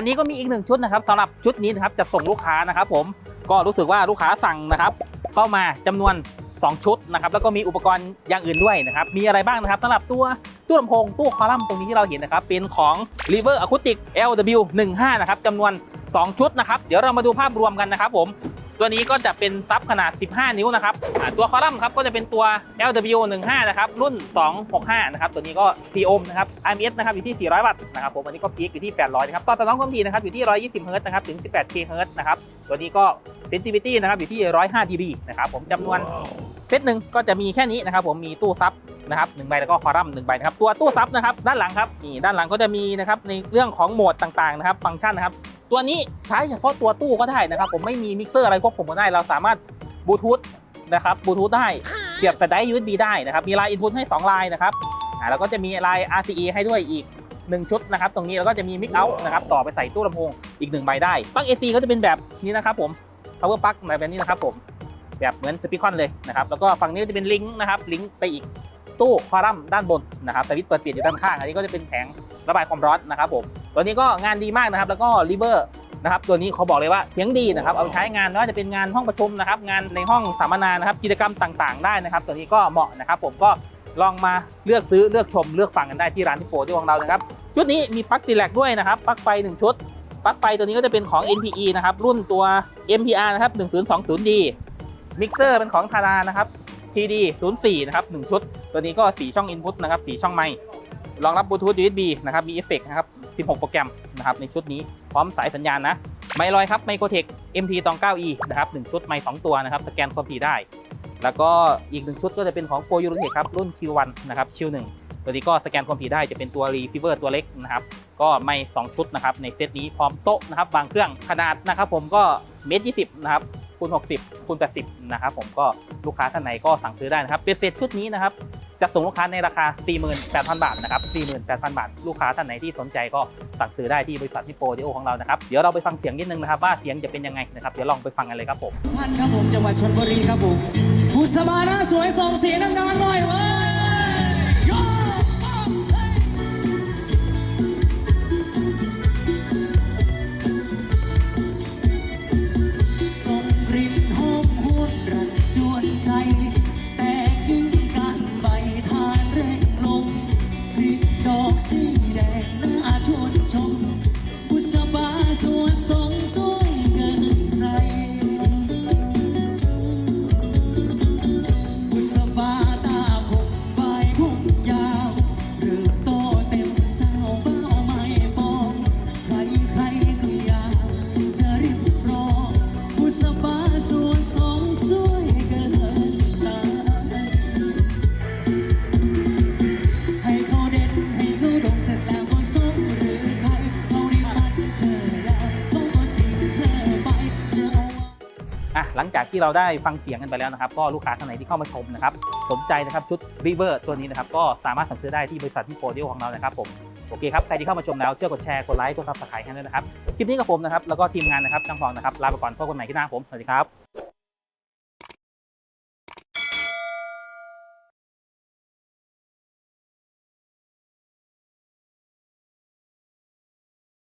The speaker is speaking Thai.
วันนี้ก็มีอีกหนึ่งชุดนะครับสำหรับชุดนี้นะครับจะส่งลูกค้านะครับผมก็รู้สึกว่าลูกค้าสั่งนะครับ เข้ามาจำนวน 2 ชุดนะครับแล้วก็มีอุปกรณ์อย่างอื่นด้วยนะครับมีอะไรบ้างนะครับสำหรับตัวตู้ลำโพงตู้คอลัมน์ตรงนี้ที่เราเห็นนะครับเป็นของ r i v e r Acoustic LW15 นะครับจำนวน 2 ชุดนะครับ เดี๋ยวเรามาดูภาพรวมกันนะครับผม ตัวนี้ก็จะเป็นซับขนาด 15 นิ้วนะครับอ่าตัวคอลัมน์ครับก็จะเป็นตัว LW15 นะครับรุ่น 265 นะครับตัวนี้ก็4โอห์มนะครับ RMS นะครับอยู่ที่ 400 วัตต์นะครับผมอันนี้ก็พีคอยู่ที่ 800 นะครับต่อสนองความถี่นะครับอยู่ที่ 120 เฮิร์ตซ์นะครับถึง 18 k เฮิร์ตซ์นะครับตัวนี้ก็ sensitivity นะครับอยู่ที่ 105 dB นะครับผมจำนวนเซตหนึ่งก็จะมีแค่นี้นะครับผมมีตู้ซับนะครับหนึ่งใบแล้วก็คอลัมน์หนึ่งใบนะครับตัวตู้ซับนะครับด้านหลังครับนี่ด้านหลังก็จะมีนะครับในเรื่องของโหมดต่างๆนะครับฟังก์ชันนะครับ ตัวนี้ใช้เฉพาะตัวตู้ก็ได้นะครับ ผมไม่มีมิกเซอร์อะไรควบคุมก็ได้ เราสามารถบลูทูธนะครับบลูทูธได้เสียบสาย USB ได้นะครับ มีลายอินพุตให้ 2 ลายนะครับอ่าแล้วก็จะมีลาย RCA ให้ด้วยอีก 1 ชุดนะครับ ตรงนี้แล้วก็จะมีมิกเอาท์นะครับ ต่อไปใส่ตู้ลำโพงอีก 1 ใบได้ปลั๊ก AC ก็จะเป็นแบบนี้นะครับผม power plug แบบนี้นะครับผมแบบเหมือนสปีคอนเลยนะครับ แล้วก็ฝั่งนี้จะเป็นลิงก์นะครับ ลิงก์ไปอีกตู้คอลัมน์ด้านบนนะครับสวิตช์เปิดปิดอยู่ด้านข้าง อันนี้ก็จะเป็นแผงระบายความร้อนนะครับผม ตัวนี้ก็งานดีมากนะครับ แล้วก็รีเวอร์นะครับตัวนี้เขาบอกเลยว่าเสียงดีนะครับเอาใช้งานไม่ว่าจะเป็นงานห้องประชุมนะครับงานในห้องสัมมนานะครับกิจกรรมต่างๆ ได้นะครับ ตัวนี้ก็เหมาะนะครับ ผมก็ลองมาเลือกซื้อเลือกชมเลือกฟังกันได้ที่ร้านที่โปรที่ของเรานะครับชุดนี้มีปลั๊กซีแลกด้วยนะครับปลั๊กไฟหนึ่งชุดปลั๊กไฟตัวนี้ก็จะเป็นของ NPE นะครับรุ่นตัว MPR นะครับ 1020D มิกเซอร์เป็นของทารานะครับ TD 04นะครับ1ชุด ตัวนี้ก็ 4 ช่อง Input นะครับ4ช่องไมค์ รองรับบลูทูธ USB นะครับ มีเอฟเฟกนะครับ 16 โปรแกรมนะครับในชุดนี้พร้อมสายสัญญาณนะ ไมค์ลอยครับไมโครเทค MT ตอง 9E นะครับ1ชุดไมค์2ตัวนะครับ สแกนความถี่ได้ แล้วก็อีก1ชุดก็จะเป็นของ Go u r o t e c ครับ รุ่น Q1 นะครับชิล1ตัวนี้ก็สแกนความถี่ได้จะเป็นตัว receiver ตัวเล็กนะครับ ก็ไม่ 2 ชุดนะครับในเซตนี้พร้อมโต๊ะนะครับวางเครื่องขนาดนะครับผมก็เมตรยี่นะครับคูณ60คูณ80นะครับผมก็ลูกค้าท่านไหนก็สั่งซื้อได้นะครับเป็นเซตชุดนี้นะครับจะส่งลูกค้าในราคา 48,000 บาทนะครับ 48,000 บาท ลูกค้าท่านไหนที่สนใจก็สั่งซื้อได้ที่บริษัทนิโปรดิโอของเรานะครับเดี๋ยวเราไปฟังเสียงนิดนึงนะครับว่าเสียงจะเป็นยังไงนะครับเดี๋ยวลองไปฟังกันเลยครับผมท่านครับผมจังหวัดชลบุรีครับผมบุษบาหน้าสวยส่งเสียงดังๆหน่อยเว้ย อะหลังจากที่เราได้ฟังเสียงกันไปแล้วนะครับ ก็ลูกค้าท่านไหนที่เข้ามาชมนะครับ สนใจนะครับชุดรีเวอร์ตัวนี้นะครับ ก็สามารถสั่งซื้อได้ที่บริษัทที่โปรดิโอของเรานะครับผมโอเคครับ ใครที่เข้ามาชมแล้วช่วยกดแชร์ กดไลค์ กดซับสไครต์ให้ด้วยนะครับ คลิปนี้กับผมนะครับ แล้วก็ทีมงานนะครับจังฟองนะครับ ลาไปก่อนพบกันใหม่ที่หน้าผม สวัสดีครับ